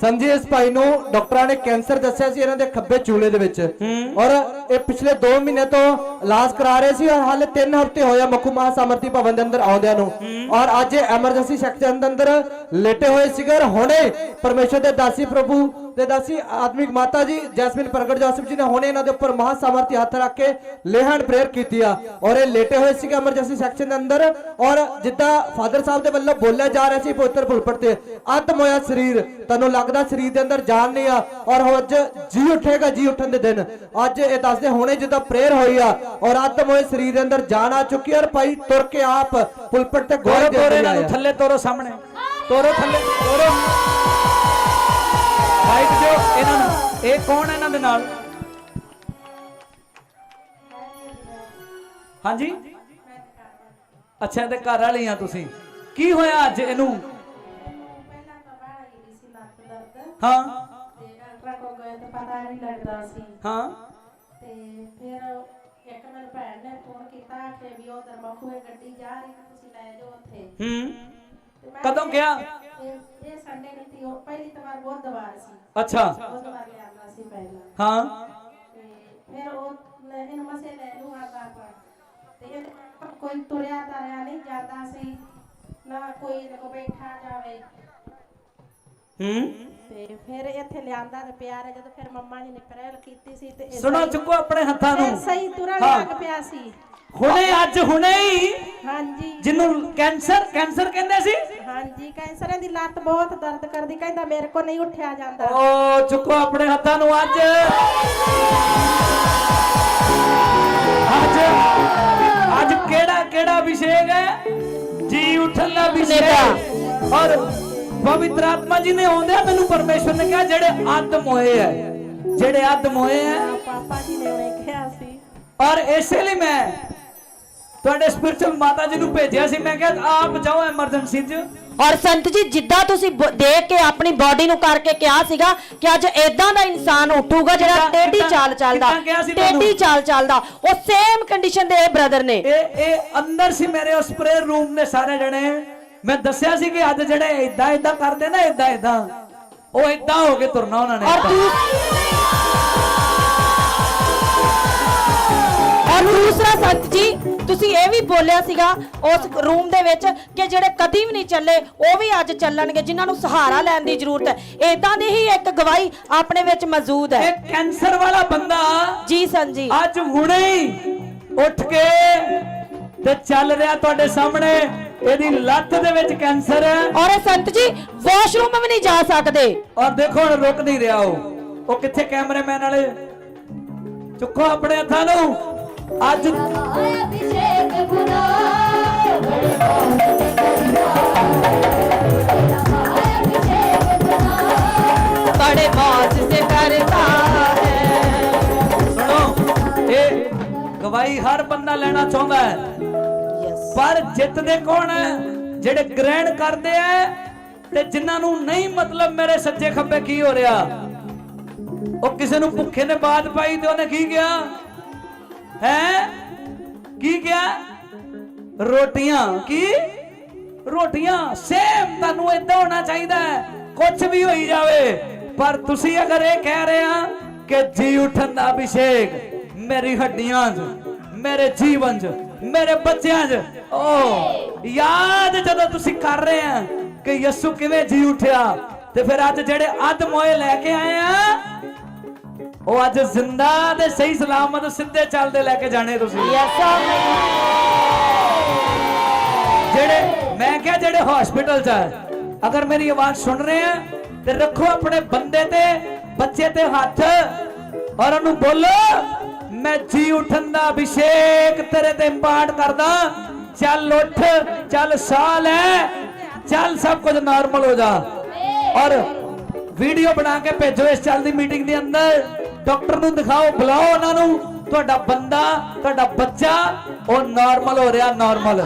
Speaker 3: ਸਮਝੀ ਇਸ ਭਾਈ ਨੂੰ ਡਾਕਟਰਾਂ ਨੇ ਕੈਂਸਰ ਦੱਸਿਆ ਸੀ ਇਹਨਾਂ ਦੇ ਖੱਬੇ ਚੂਲੇ ਦੇ ਵਿੱਚ। ਔਰ ਇਹ ਪਿਛਲੇ 2 ਮਹੀਨੇ ਤੋਂ ਇਲਾਜ ਕਰਾ ਰਹੇ ਸੀ ਔਰ ਹਾਲੇ 3 ਹਫ਼ਤੇ ਹੋਇਆ ਮੱਖੂ ਮਹਾ ਸਮਰਤੀ ਭਵਨ ਦੇ ਅੰਦਰ ਆਉਂਦਿਆਂ ਨੂੰ। ਔਰ ਅੱਜ ਐਮਰਜੈਂਸੀ ਸੈਕਸ਼ਨ ਦੇ ਅੰਦਰ ਲੇਟੇ ਹੋਏ ਸੀਗੇ ਔਰ ਹੁਣੇ ਪਰਮੇਸ਼ਰ ਦੇ ਦਾਸੀ ਪ੍ਰਭੂ ਦੇ ਦਾਸੀ ਆਤਮਿਕ ਮਾਤਾ ਜੀ ਜੈਸਮਿਨ ਪ੍ਰਗਟ ਜੋਸਫ ਜੀ ਨੇ ਹੁਣੇ ਇਹਨਾਂ ਦੇ ਉੱਪਰ ਮਹਾ ਸਮਰਤੀ ਹੱਥ ਰੱਖ ਕੇ ਲੇਹਣ ਪ੍ਰੇਅਰ ਕੀਤੀ ਆ। ਔਰ ਇਹ ਲੇਟੇ ਹੋਏ ਸੀਗੇ ਐਮਰਜੈਂਸੀ ਸੈਕਸ਼ਨ ਦੇ ਅੰਦਰ ਔਰ ਜਿੱਦਾਂ ਫਾਦਰ ਸਾਹਿਬ ਦੇ ਵੱਲੋਂ ਬੋਲਿਆ ਜਾ ਰਿਹਾ ਸੀ ਪਵਿੱਤਰ ਪੁਲਪਟ ਤੇ ਆਤਮ ਹੋਇਆ ਸਰੀਰ ਤੁਹਾਨੂੰ ਲੱਗਦਾ ਸਰੀਰ ਦੇ ਅੰਦਰ ਜਾਨ ਨਹੀਂ ਆ ਔਰ ਅੱਜ ਜੀ ਉੱਠੇਗਾ ਜੀ ਉੱਠਣ ਦੇ ਦਿਨ। ਅੱਜ ਇਹ ਦੱਸਦੇ ਹੁਣੇ ਜਿੱਦਾਂ ਪ੍ਰੇਅਰ ਹੋਈ ਆ ਔਰ ਆਤਮ ਹੋਏ ਸਰੀਰ ਦੇ ਅੰਦਰ ਜਾਨ ਆ ਚੁੱਕੀ ਔਰ ਭਾਈ ਤੁਰ ਕੇ ਆਪ ਪੁਲਪਟ ਤੇ ਗੋਲ
Speaker 1: ਤੋਰੋ
Speaker 3: ਦੇ
Speaker 1: ਇਹਨਾਂ ਨੂੰ ਥੱਲੇ ਤੋਰੋ ਸਾਹਮਣੇ। ਤੋਰੋ ਥੱਲੇ ਤੋਰੋ। ਹਾਈਟ ਦਿਓ ਇਹਨਾਂ ਨੂੰ। ਇਹ ਕੌਣ ਹੈ ਇਹਨਾਂ ਦੇ ਨਾਲ? ਹਾਂਜੀ? ਅੱਛਾ ਇਹਦੇ ਘਰ ਵਾਲੀ ਆ ਤੁਸੀਂ। ਕੀ ਹੋਇਆ ਅੱਜ ਇਹਨੂੰ?
Speaker 4: ਪਹਿਲਾਂ ਤਾਂ ਬਾਹਰ ਹੀ ਸੀ ਲੱਤ ਦਰਦ।
Speaker 1: ਹਾਂ।
Speaker 4: ਤੇ ਡਾਕਟਰ ਕੋਲ ਗਏ ਤਾਂ ਪਤਾ ਨਹੀਂ ਲੱਗਦਾ ਸੀ।
Speaker 1: ਹਾਂ।
Speaker 4: ਤੇ ਫਿਰ ਇੱਕ ਦਿਨ ਭੈਣ ਨੇ ਫੋਨ ਕੀਤਾ ਕਿ ਵੀ ਉਹ ਦਰਮਖੂਏ ਗੱਡੀ ਜਾ ਰਹੀ ਤੇ ਤੁਸੀਂ ਲੈ ਜਾਓ ਉੱਥੇ।
Speaker 1: ਹੂੰ।
Speaker 4: ਤੇ ਮੈਂ
Speaker 1: ਕਦੋਂ ਗਿਆ?
Speaker 4: ਇਹ ਇਹ ਸੰਡੇ ਨੂੰ ਤੀ ਉਹ ਪਹਿਲੀ ਤਵਾਰ ਬੁੱਧਵਾਰ ਸੀ।
Speaker 1: ਅੱਛਾ।
Speaker 4: ਬੁੱਧਵਾਰ ਲਿਆਂਦਾ ਸੀ ਸੀ ਪਹਿਲਾਂ।
Speaker 1: ਹਾਂ।
Speaker 4: ਤੇ ਫਿਰ ਉਹ ਲੈ- ਇਹਨੂੰ ਮਸੇ ਲੈ ਲੂ ਆਦਾ ਪਰ ਤੇ ਇਹ ਕੋਈ ਤੁਰਿਆ ਤਰਿਆ ਨਹੀਂ ਜਾਂਦਾ ਸੀ ਨਾ ਕੋਈ ਇਹਦੇ ਕੋ ਬੈਠਾ ਜਾਵੇ।
Speaker 1: ਹੂੰ?
Speaker 4: ਤੇ ਫਿਰ ਇੱਥੇ ਲਿਆਂਦਾ ਤੇ ਪਿਆਰ ਹੈ ਜਦੋਂ ਫਿਰ ਮੰਮਾ ਜੀ ਨੇ ਪ੍ਰੇਲ ਕੀਤੀ ਸੀ ਤੇ ਇਹ
Speaker 1: ਸੁਣੋ ਚੁੱਕੋ ਆਪਣੇ ਹੱਥਾਂ
Speaker 4: ਫਿਰ
Speaker 1: ਨੂੰ
Speaker 4: ਸਹੀ ਤੁਰਨ
Speaker 1: ਹਾਂ।
Speaker 4: ਲੱਗ ਪਿਆ ਸੀ।
Speaker 1: ਹੁਣੇ ਅੱਜ ਹੁਣੇ ਹੀ
Speaker 4: ਹਾਂਜੀ।
Speaker 1: ਜਿਹਨੂੰ ਕੈਂਸਰ ਕੈਂਸਰ ਕਹਿੰਦੇ ਸੀ।
Speaker 4: ਹਾਂਜੀ ਕੈਂਸਰ ਦੀ ਲੱਤ ਬਹੁਤ ਦਰਦ ਕਰਦੀ ਕਹਿੰਦਾ ਮੇਰੇ ਕੋ ਨਹੀਂ ਉੱਠਿਆ ਜਾਂਦਾ।
Speaker 1: ਓ ਚੁੱਕੋ ਆਪਣੇ ਹੱਥਾਂ ਨੂੰ ਅੱਜ। ਅੱਜ ਅੱਜ ਕਿਹੜਾ ਕਿਹੜਾ ਅਭਿਸ਼ੇਕ ਹੈ? ਜੀ ਉਠਣ ਦਾ ਅਭਿਸ਼ੇਕ। ਔਰ ਪਵਿੱਤਰ ਆਤਮਾ ਜੀ ਨੇ ਆਉਂਦਿਆਂ ਮੈਨੂੰ ਪਰਮੇਸ਼ਵਰ ਨੇ ਕਿਹਾ ਜਿਹੜੇ ਅੱਧ ਮੋਏ ਹੈ ਜਿਹੜੇ ਅੱਧ ਮੋਏ ਹੈ
Speaker 4: ਪਾਪਾ ਜੀ ਨੇ ਉਹਨੇ ਕਿਹਾ ਸੀ।
Speaker 1: ਔਰ ਇਸੇ ਲਈ ਮੈਂ ਤੁਹਾਡੇ ਸਪਿਰਚੁਅਲ ਮਾਤਾ ਜੀ ਨੂੰ ਭੇਜਿਆ ਸੀ। ਮੈਂ ਕਿਹਾ ਆਪ ਜਾਓ ਐਮਰਜੈਂਸੀ 'ਚ।
Speaker 5: ਔਰ ਸੰਤ ਜੀ ਜਿੱਦਾਂ ਤੁਸੀਂ ਦੇਖ ਕੇ ਆਪਣੀ ਬਾਡੀ ਨੂੰ ਕਰਕੇ ਕਿਹਾ ਸੀਗਾ ਕਿ ਅੱਜ ਏਦਾਂ ਦਾ ਇਨਸਾਨ ਉੱਠੂਗਾ ਜਿਹੜਾ ਟੇਢੀ ਚਾਲ ਚੱਲਦਾ? ਟੇਢੀ ਚਾਲ ਚੱਲਦਾ ਉਹ ਸੇਮ ਕੰਡੀਸ਼ਨ ਦੇ ਇਹ ਬ੍ਰਦਰ ਨੇ।
Speaker 1: ਇਹ ਇਹ ਅੰਦਰ ਸੀ ਮੇਰੇ ਉਸ ਪ੍ਰੇਅਰ ਰੂਮ ਨੇ ਸਾਰੇ ਜਣੇ। ਮੈਂ ਦੱਸਿਆ ਸੀ ਕਿ ਅੱਜ ਜਿਹੜੇ ਇਦਾਂ ਇਦਾਂ ਕਰਦੇ ਨਾ ਇਦਾਂ ਇਦਾਂ ਉਹ ਇਦਾਂ ਹੋ ਕੇ ਤੁਰਨਾ ਉਹਨਾਂ ਨੇ।
Speaker 5: ਔਰ ਦੂਸਰਾ ਸੰਤ ਜੀ ਤੁਸੀਂ ਇਹ ਵੀ ਬੋਲਿਆ ਸੀਗਾ ਉਸ ਰੂਮ ਦੇ ਵਿੱਚ ਕਿ ਜਿਹੜੇ ਕਦੀ ਵੀ ਨਹੀਂ ਚੱਲੇ ਉਹ ਵੀ ਅੱਜ ਚੱਲਣਗੇ ਜਿਨ੍ਹਾਂ ਨੂੰ ਸਹਾਰਾ ਲੈਣ ਦੀ ਜ਼ਰੂਰਤ ਹੈ। ਏਦਾਂ ਦੀ ਹੀ ਇੱਕ ਗਵਾਹੀ ਆਪਣੇ ਵਿੱਚ ਮੌਜੂਦ ਹੈ।
Speaker 1: ਇਹ ਕੈਂਸਰ ਵਾਲਾ ਬੰਦਾ
Speaker 5: ਜੀ ਸੰਤ ਜੀ।
Speaker 1: ਅੱਜ ਹੁਣੇ ਹੀ ਉੱਠ ਕੇ ਤੇ ਚੱਲ ਰਿਹਾ ਤੁਹਾਡੇ ਸਾਹਮਣੇ। ਇਹਦੀ ਲੱਤ ਦੇ ਵਿੱਚ ਕੈਂਸਰ ਹੈ।
Speaker 5: ਔਰ ਇਹ ਸੰਤ ਜੀ ਵਾਸ਼ਰੂਮ ਵੀ ਨਹੀਂ ਜਾ ਸਕਦੇ।
Speaker 1: ਔਰ ਦੇਖੋ ਹੁਣ ਰੁਕ ਨਹੀਂ ਰਿਹਾ ਉਹ। ਉਹ ਕਿੱਥੇ ਕੈਮਰਾਮੈਨ ਵਾਲੇ? ਚੁੱਕੋ ਆਪਣੇ ਹੱਥਾਂ ਨੂੰ। ਅੱਜ
Speaker 5: ਅਭਿਸ਼ੇਕ
Speaker 1: ਸੁਣੋ ਇਹ ਹਰ ਬੰਦਾ ਲੈਣਾ ਚਾਹੁੰਦਾ ਹੈ। ਪਰ ਜਿੱਤਦੇ ਕੌਣ ਹੈ ਜਿਹੜੇ ਗ੍ਰਹਿਣ ਕਰਦੇ ਆ ਤੇ ਜਿਨ੍ਹਾਂ ਨੂੰ ਨਹੀਂ ਮਤਲਬ ਮੇਰੇ ਸੱਜੇ ਖੱਬੇ ਕੀ ਹੋ ਰਿਹਾ? ਉਹ ਕਿਸੇ ਨੂੰ ਭੁੱਖੇ ਨੇ ਬਾਤ ਪਾਈ ਤੇ ਉਹਨੇ ਕੀ ਕਿਹਾ? ਹੈ? ਕੀ ਕਿਹਾ? ਰੋਟੀਆਂ। ਕੀ? ਰੋਟੀਆਂ। ਸੇਮ ਤੁਹਾਨੂੰ ਇਦਾਂ ਹੋਣਾ ਚਾਹੀਦਾ ਹੈ। ਕੁਝ ਵੀ ਹੋਈ ਜਾਵੇ। ਪਰ ਤੁਸੀਂ ਅਗਰ ਇਹ ਕਹਿ ਰਹੇ ਆ ਕਿ ਜੀ ਉਠਣ ਦਾ ਅਭਿਸ਼ੇਕ ਮੇਰੀ ਹੱਡੀਆਂ 'ਚ, ਮੇਰੇ ਜੀਵਨ 'ਚ ਮੇਰੇ ਬੱਚਿਆਂ 'ਚ। ਓ ਯਾਦ ਜਦੋਂ ਤੁਸੀਂ ਕਰ ਰਹੇ ਆ ਕਿ ਯਿਸੂ ਕਿਵੇਂ ਜੀ ਉਠਿਆ ਤੇ ਫਿਰ ਅੱਜ ਜਿਹੜੇ ਅੱਧ ਮੋਏ ਲੈ ਕੇ ਆਏ ਆ ਉਹ ਅੱਜ ਜ਼ਿੰਦਾ ਤੇ ਸਹੀ ਸਲਾਮਤ ਸਿੱਧੇ ਚੱਲਦੇ ਲੈ ਕੇ ਜਾਣੇ ਤੁਸੀਂ।
Speaker 5: यस
Speaker 1: ਜਿਹੜੇ ਮੈਂ ਕਿਹਾ ਜਿਹੜੇ ਹਸਪੀਟਲ 'ਚ ਹੈ ਅਗਰ ਮੇਰੀ ਆਵਾਜ਼ ਸੁਣ ਰਹੇ ਆ ਤੇ ਰੱਖੋ ਆਪਣੇ ਬੰਦੇ ਤੇ ਬੱਚੇ ਤੇ ਹੱਥ ਔਰ ਉਹਨੂੰ ਬੋਲੋ। ਮੈਂ ਜੀ ਉਠਣ ਦਾ ਅਭਿਸ਼ੇਕ ਤੇਰੇ ਤੇ ਇੰਪਾਰਟ ਕਰਦਾ। ਚੱਲ ਉੱਠ ਚੱਲ ਸਾਹ ਲੈ ਚੱਲ ਸਭ ਕੁਝ ਨਾਰਮਲ ਹੋ ਜਾ। ਔਰ ਵੀਡੀਓ ਬਣਾ ਕੇ ਭੇਜੋ ਇਸ ਚੱਲਦੀ ਮੀਟਿੰਗ ਦੇ ਅੰਦਰ। ਡਾਕਟਰ ਨੂੰ ਦਿਖਾਓ ਬੁਲਾਓ ਉਹਨਾਂ ਨੂੰ। ਤੁਹਾਡਾ ਬੰਦਾ ਤੁਹਾਡਾ ਬੱਚਾ ਉਹ ਨਾਰਮਲ ਹੋ ਰਿਹਾ ਨਾਰਮਲ।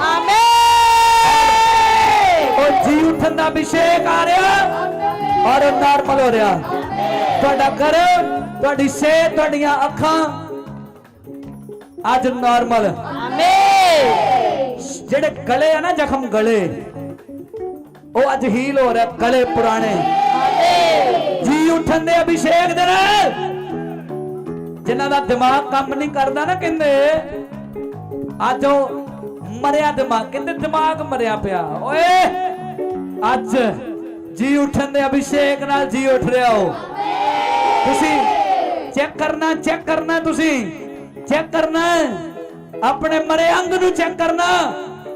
Speaker 1: ਉਹ ਜੀ ਉਠਣ ਦਾ ਅਭਿਸ਼ੇਕ ਆ ਰਿਹਾ ਔਰ ਨਾਰਮਲ ਹੋ ਰਿਹਾ। ਤੁਹਾਡਾ ਗਰਭ ਤੁਹਾਡੀ ਸਿਹਤ ਤੁਹਾਡੀਆਂ ਅੱਖਾਂ ਅੱਜ ਨਾਰਮਲ ਜਿਹੜੇ ਗਲੇ ਆ ਨਾ ਜ਼ਖਮ ਗਲੇ ਉਹ ਅੱਜ ਹੀਲ ਹੋ ਰਿਹਾ ਗਲੇ ਪੁਰਾਣੇ। ਜੀ ਉਠਣ ਦੇ ਅਭਿਸ਼ੇਕ ਦੇ ਨਾਲ। ਜਿਨ੍ਹਾਂ ਦਾ ਦਿਮਾਗ ਕੰਮ ਨਹੀਂ ਕਰਦਾ ਨਾ ਕਹਿੰਦੇ ਅੱਜ ਉਹ ਮਰਿਆ ਦਿਮਾਗ ਕਹਿੰਦੇ ਦਿਮਾਗ ਮਰਿਆ ਪਿਆ। ਓਏ ਅੱਜ ਜੀ ਉਠਣ ਦੇ ਅਭਿਸ਼ੇਕ ਨਾਲ ਜੀ ਉੱਠ ਰਿਹਾ ਹੋ ਤੁਸੀਂ ਚੈੱਕ ਕਰਨਾ ਚੈੱਕ ਕਰਨਾ ਤੁਸੀਂ। ਚੈੱਕ ਕਰਨਾ। ਆਪਣੇ ਮਰੇ ਅੰਗ ਨੂੰ ਚੈੱਕ ਕਰਨਾ।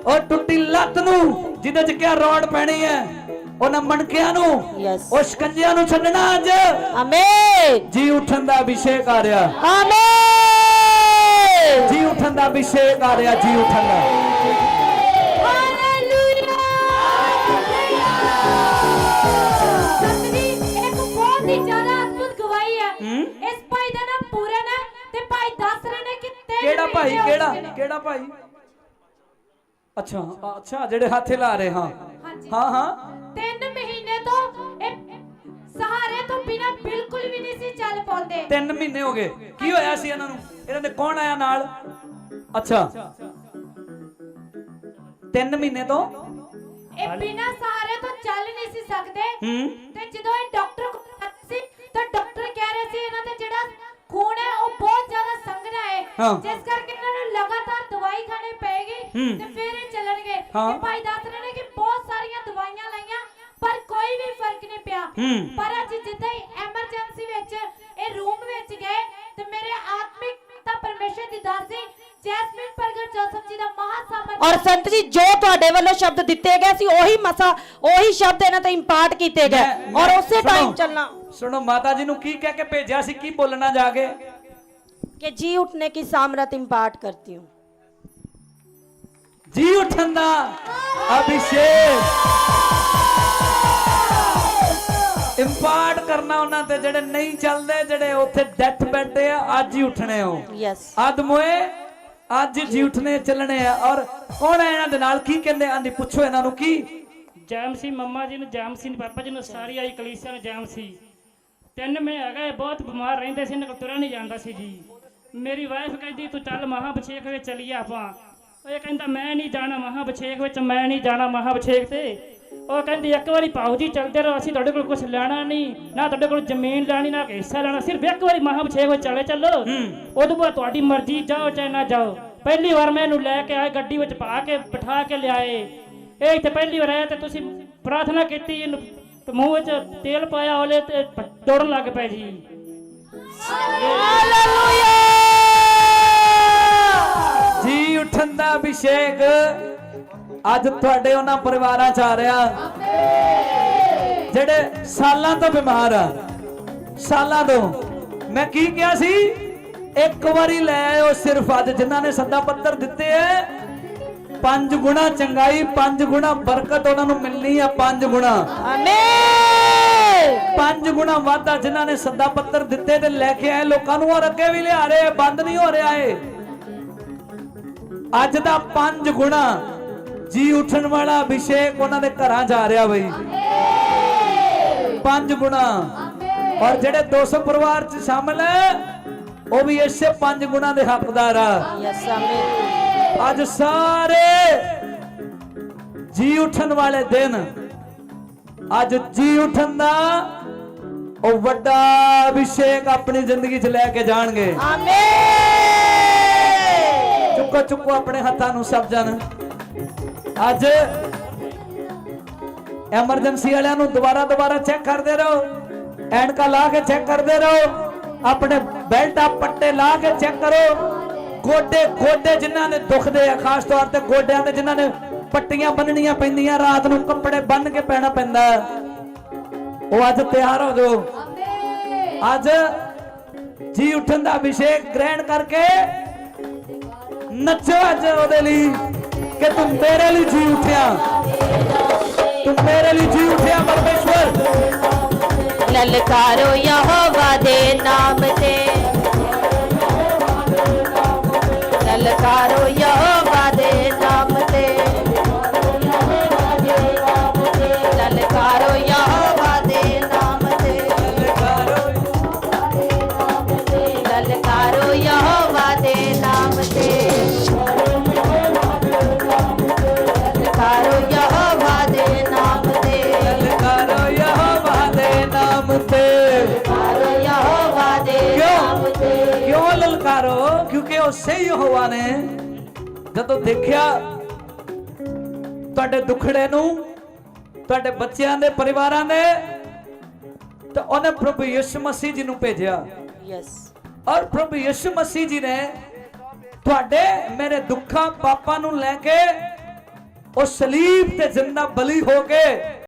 Speaker 1: ਉਹ ਟੁੱਟੀ ਲੱਤ ਨੂੰ ਜਿਹਦੇ 'ਚ ਕਿਆ ਰੋਡ ਪੈਣੀ ਹੈ ਉਹਨਾਂ ਮਣਕਿਆਂ ਨੂੰ ਉਹ ਸ਼ਿਕੰਜਿਆਂ ਨੂੰ ਛੱਡਣਾ ਅੱਜ।
Speaker 5: ਆਮੇਨ
Speaker 1: ਜੀ ਉੱਠਣ ਦਾ ਅਭਿਸ਼ੇਕ ਆ ਰਿਹਾ। ਜੀ ਉੱਠਣ ਦਾ ਅਭਿਸ਼ੇਕ ਆ ਰਿਹਾ ਜੀ ਉੱਠਣ ਦਾ।
Speaker 2: ਭਾਈ
Speaker 1: ਕਿਹੜਾ। ਕਿਹੜਾ ਭਾਈ? ਅੱਛਾ ਅੱਛਾ ਜਿਹੜੇ ਹੱਥੇ ਲਾ ਰਹੇ ਹਾਂ। ਹਾਂ ਹਾਂ।
Speaker 2: ਤਿੰਨ ਮਹੀਨੇ ਤੋਂ ਇਹ ਸਹਾਰੇ ਤੋਂ ਬਿਨਾ ਬਿਲਕੁਲ ਵੀ ਨਹੀਂ ਸੀ ਚੱਲ ਪਾਉਂਦੇ।
Speaker 1: 3 ਮਹੀਨੇ ਹੋ ਗਏ। ਕੀ ਹੋਇਆ ਸੀ ਇਹਨਾਂ ਨੂੰ? ਇਹਨਾਂ ਦੇ ਕੌਣ ਆਇਆ ਨਾਲ? ਅੱਛਾ। 3 ਮਹੀਨੇ ਤੋਂ?
Speaker 2: ਇਹ ਬਿਨਾ ਸਹਾਰੇ ਤੋਂ ਚੱਲ ਨਹੀਂ ਸੀ ਸਕਦੇ। ਤੇ ਜਦੋਂ ਇਹ ਡਾਕਟਰ ਕੋਲ ਸੀ ਤਾਂ ਡਾਕਟਰ ਕਹਿ ਰਹੇ ਸੀ ਇਹਨਾਂ ਦੇ
Speaker 1: ਹਾਂ।
Speaker 2: ਜਿਸ ਕਰਕੇ ਇਹਨਾਂ ਨੂੰ ਲਗਾਤਾਰ ਦਵਾਈ ਖਾਣੀ ਪਏਗੀ
Speaker 1: ਹੂੰ।
Speaker 2: ਤੇ ਫਿਰ ਇਹ ਚੱਲਣਗੇ
Speaker 1: ਹਾਂ।
Speaker 2: ਤੇ ਭਾਈ ਦੱਸ ਰਹੇ ਨੇ ਕਿ ਬਹੁਤ ਸਾਰੀਆਂ ਦਵਾਈਆਂ ਲਈਆਂ ਪਰ ਕੋਈ ਵੀ ਫ਼ਰਕ ਨਹੀਂ ਪਿਆ
Speaker 1: ਹੂੰ।
Speaker 2: ਪਰ ਅੱਜ ਜਿੱਦਾਂ ਹੀ ਐਮਰਜੈਂਸੀ ਵਿੱਚ ਇਹ ਰੂਮ ਵਿੱਚ ਗਏ ਤੇ ਮੇਰੇ ਆਤਮਿਕ ਤਾਂ ਪਰਮੇਸ਼ਰ ਦੀ ਦਾਸੀ ਜੈਸਮਿਨ ਪ੍ਰਗਟ ਜੋਸਫ ਜੀ ਦਾ ਮਹਾ ਸਾਮਰਥ
Speaker 5: ਔਰ ਸੰਤ ਜੀ ਜੋ ਤੁਹਾਡੇ ਵੱਲੋਂ ਸ਼ਬਦ ਦਿੱਤੇ ਗਏ ਸੀ ਉਹੀ ਮਸਾ ਉਹੀ ਸ਼ਬਦ ਇਹਨਾਂ ਤੇ ਇੰਪਾਰਟ ਕੀਤੇ ਗਏ
Speaker 1: ਮੈਂ-
Speaker 5: ਔਰ ਉਸੇ
Speaker 1: ਸੁਣੋ,
Speaker 5: ਟਾਈਮ ਚੱਲਣਾ
Speaker 1: ਸੁਣੋ ਮਾਤਾ ਜੀ ਨੂੰ ਕੀ ਕਹਿ ਕੇ ਭੇਜਿਆ ਸੀ ਕੀ ਬੋਲਣਾ ਜਾ ਕੇ
Speaker 5: कि जी उठने की सामर्थ इम्पार्ट करती हूँ
Speaker 1: ਜੀ ਉਠਣ ਦਾ ਅਭਿਸ਼ੇਕ ਇੰਪਾਰਟ ਕਰਨਾ ਉਹਨਾਂ ਤੇ ਜਿਹੜੇ ਨਹੀਂ ਚੱਲਦੇ ਜਿਹੜੇ ਉੱਥੇ ਡੈਥ ਬੈਠੇ ਆ ਅੱਜ ਹੀ ਉੱਠਣੇ ਹੋ
Speaker 5: यस
Speaker 1: ਅੱਜ ਮੋਏ ਅੱਜ ਜੀ ਉੱਠਣੇ ਚੱਲਣੇ ਆ ਔਰ ਕੌਣ ਹੈ ਇਹਨਾਂ ਦੇ ਨਾਲ ਕੀ ਕਹਿੰਦੇ ਆਂਦੀ ਪੁੱਛੋ ਇਹਨਾਂ ਨੂੰ ਕੀ
Speaker 6: ਜੈਮ ਸੀ ਮੰਮਾ ਜੀ ਨੂੰ ਜੈਮ ਸੀ ਪਾਪਾ ਜੀ ਨੂੰ ਸਾਰੀ ਆਈ ਕਲੀਸਿਆ ਨੂੰ ਜੈਮ ਸੀ ਤਿੰਨ ਮਹੀਨੇ ਹੈਗਾ ਇਹ ਬਹੁਤ ਬਿਮਾਰ ਰਹਿੰਦੇ ਸੀ ਇਹਨਾਂ ਕੋਲ ਤੁਰਿਆ ਨਹੀਂ ਜਾਂਦਾ ਸੀ ਜੀ। ਮੇਰੀ ਵਾਈਫ ਕਹਿੰਦੀ ਤੂੰ ਚੱਲ ਮਹਾਬਛੇਕ ਵਿੱਚ ਚੱਲੀਏ ਆਪਾਂ। ਉਹ ਇਹ ਕਹਿੰਦਾ ਮੈਂ ਨਹੀਂ ਜਾਣਾ ਮਹਾਬਛੇਕ ਵਿੱਚ ਮੈਂ ਨਹੀਂ ਜਾਣਾ ਮਹਾਬਛੇਕ ਤੇ। ਉਹ ਕਹਿੰਦੀ ਇੱਕ ਵਾਰੀ ਪਾਉ ਜੀ ਚੱਲਦੇ ਰਹੋ ਅਸੀਂ ਤੁਹਾਡੇ ਕੋਲ ਕੁਝ ਲੈਣਾ ਨਹੀਂ ਨਾ ਤੁਹਾਡੇ ਕੋਲ ਜ਼ਮੀਨ ਲੈਣੀ ਨਾ ਹਿੱਸਾ ਲੈਣਾ ਸਿਰਫ ਇੱਕ ਵਾਰੀ ਮਹਾਬਛੇਕ ਵਿੱਚ ਚਲੇ ਚੱਲੋ। ਉਦੋਂ ਬਾਅਦ ਤੁਹਾਡੀ ਮਰਜ਼ੀ ਜਾਓ ਚਾਹੇ ਨਾ ਜਾਓ। ਪਹਿਲੀ ਵਾਰ ਮੈਂ ਇਹਨੂੰ ਲੈ ਕੇ ਆਏ ਗੱਡੀ ਵਿੱਚ ਪਾ ਕੇ ਬਿਠਾ ਕੇ ਲਿਆਏ। ਇਹ ਇੱਥੇ ਪਹਿਲੀ ਵਾਰ ਆਇਆ ਤੇ ਤੁਸੀਂ ਪ੍ਰਾਰਥਨਾ ਕੀਤੀ ਇਹਨੂੰ ਤੇ ਮੂੰਹ ਵਿੱਚ ਤੇਲ ਪਾਇਆ ਉਹਲੇ ਤੇ ਦੌੜਨ ਲੱਗ ਪਏ ਜੀ।
Speaker 1: ਜੀ ਉੱਠਣ ਦਾ ਅਭਿਸ਼ੇਕ ਅੱਜ ਤੁਹਾਡੇ ਉਹਨਾਂ ਪਰਿਵਾਰਾਂ ਚ ਆ ਰਿਹਾ। ਜਿਹੜੇ ਸਾਲਾਂ ਤੋਂ ਬਿਮਾਰ ਆ ਸਾਲਾਂ ਤੋਂ। ਮੈਂ ਕੀ ਕਿਹਾ ਸੀ? ਇੱਕ ਵਾਰੀ ਲੈ ਆਇਓ ਸਿਰਫ ਅੱਜ ਜਿਨ੍ਹਾਂ ਨੇ ਸੱਦਾ ਪੱਤਰ ਦਿੱਤੇ ਐ ਪੰਜ ਗੁਣਾ ਚੰਗਾਈ ਪੰਜ ਗੁਣਾ ਬਰਕਤ ਉਹਨਾਂ ਨੂੰ ਮਿਲਣੀ ਆ ਪੰਜ ਗੁਣਾ।
Speaker 5: ਆਮੀਨ
Speaker 1: ਪੰਜ ਗੁਣਾ ਵਾਧਾ ਜਿਨ੍ਹਾਂ ਨੇ ਸੱਦਾ ਪੱਤਰ ਦਿੱਤੇ ਤੇ ਲੈ ਕੇ ਆਏ ਲੋਕਾਂ ਨੂੰ ਔਰ ਅੱਗੇ ਵੀ ਲਿਆ ਰਹੇ ਬੰਦ ਨਹੀਂ ਹੋ ਰਿਹਾ ਏ ਅੱਜ ਦਾ ਪੰਜ ਗੁਣਾ ਜੀ ਉੱਠਣ ਵਾਲਾ ਅਭਿਸ਼ੇਕ ਉਹਨਾਂ ਦੇ ਘਰਾਂ ਜਾ ਰਿਹਾ ਬਈ। ਪੰਜ ਗੁਣਾ। ਔਰ ਜਿਹੜੇ 200 ਪਰਿਵਾਰ ਚ ਸ਼ਾਮਲ ਹੈ ਉਹ ਵੀ ਇਸੇ ਪੰਜ ਗੁਣਾ ਦੇ ਹੱਕਦਾਰ ਆ।
Speaker 5: ਯਸ ਆਮੀਨ
Speaker 1: ਅੱਜ ਸਾਰੇ ਜੀ ਉਠਣ ਵਾਲੇ ਦਿਨ ਅੱਜ ਜੀ ਉੱਠਣ ਦਾ ਉਹ ਵੱਡਾ ਅਭਿਸ਼ੇਕ ਆਪਣੀ ਜ਼ਿੰਦਗੀ 'ਚ ਲੈ ਕੇ ਜਾਣਗੇ।
Speaker 5: ਆਮੀਨ!
Speaker 1: ਚੁੱਕੋ ਚੁੱਕੋ ਆਪਣੇ ਹੱਥਾਂ ਨੂੰ ਸਭ ਜਨ ਅੱਜ ਐਮਰਜੈਂਸੀ ਵਾਲਿਆਂ ਨੂੰ ਦੁਬਾਰਾ ਦੁਬਾਰਾ ਚੈੱਕ ਕਰਦੇ ਰਹੋ। ਐਨਕਾ ਲਾ ਕੇ ਚੈੱਕ ਕਰਦੇ ਰਹੋ। ਆਪਣੇ ਬੈਲਟ ਆ ਪੱਟੇ ਲਾ ਕੇ ਚੈੱਕ ਕਰੋ। ਗੋਡੇ ਗੋਡੇ ਜਿਨ੍ਹਾਂ ਨੇ ਦੁਖਦੇ ਆ, ਖਾਸ ਤੌਰ ਤੇ ਗੋਡਿਆਂ ਤੇ ਜਿਨ੍ਹਾਂ ਨੇ ਪੱਟੀਆਂ ਬੰਨਣੀਆਂ ਪੈਂਦੀਆਂ, ਰਾਤ ਨੂੰ ਕੱਪੜੇ ਬੰਨ ਕੇ ਪੈਣਾ ਪੈਂਦਾ। ਉਹ ਅੱਜ ਤਿਆਰ ਹੋ ਜਾਓ। ਅੱਜ ਜੀ ਉੱਠਣ ਦਾ ਅਭਿਸ਼ੇਕ ਗ੍ਰਹਿਣ ਕਰਕੇ ਨੱਚੋ ਅੱਜ ਉਹਦੇ ਲਈ ਕਿ ਤੂੰ ਮੇਰੇ ਲਈ ਜੀ ਉੱਠਿਆ। ਤੂੰ ਮੇਰੇ ਲਈ ਜੀ ਉੱਠਿਆ, ਪਰਮੇਸ਼ਵਰ। ਲਲਕਾਰੋ ਯਹੋਵਾ ਦੇ ਨਾਮ ਤੇ। ચાલકારો યો ਯਹੋਵਾ ਨੇ ਜਦੋਂ ਦੇਖਿਆ ਤੁਹਾਡੇ ਦੁਖੜੇ ਨੂੰ ਤੁਹਾਡੇ ਬੱਚਿਆਂ ਦੇ ਪਰਿਵਾਰਾਂ ਦੇ ਤਾਂ ਉਹਨੇ ਪ੍ਰਭੂ ਯਿਸੂ ਮਸੀਹ ਜੀ ਨੂੰ ਭੇਜਿਆ।
Speaker 5: यस
Speaker 1: ਔਰ ਪ੍ਰਭੂ ਯਿਸੂ ਮਸੀਹ ਜੀ ਨੇ ਤੁਹਾਡੇ ਮੇਰੇ ਦੁੱਖਾਂ ਪਾਪਾਂ ਨੂੰ ਲੈ ਕੇ ਉਹ ਸਲੀਬ ਤੇ ਜ਼ਿੰਦਾ ਬਲੀ ਹੋ ਕੇ